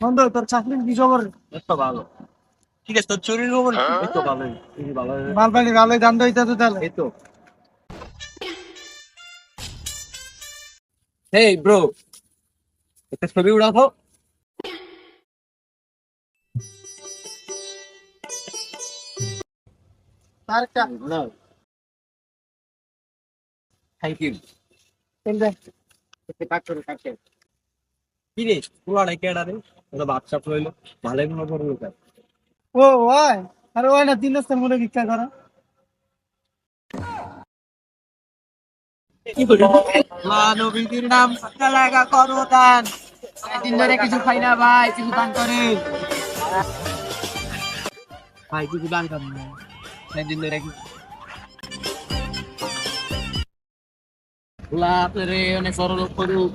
বন্ধু তোর চাকরির কি খবর? তো ভালো। ঠিক আছে তোর চুরির খবর? এই তো ভালোই ভালো। মাল পানি ভালোই দাম দইতে তো তাহলে। এই তো। হেই ব্রো একটা ছবি উড়াও তার একটা না থ্যাংক ইউ? কি রে পুরাটা কেডা রে? ওরা বাচ্চা লইলো ভালোই মনে করল ও ওই আরে ওই না তিন রাস্তার মধ্যে ভিক্ষা করা। মানবীর নাম লাগা করো দান। দিন ধরে কিছু খাই না ভাই কিছু দান করে। ভাই কিছু দান করেন না। দিন ধরে কিছু লাভ রে অনেক বড় লোক করুক।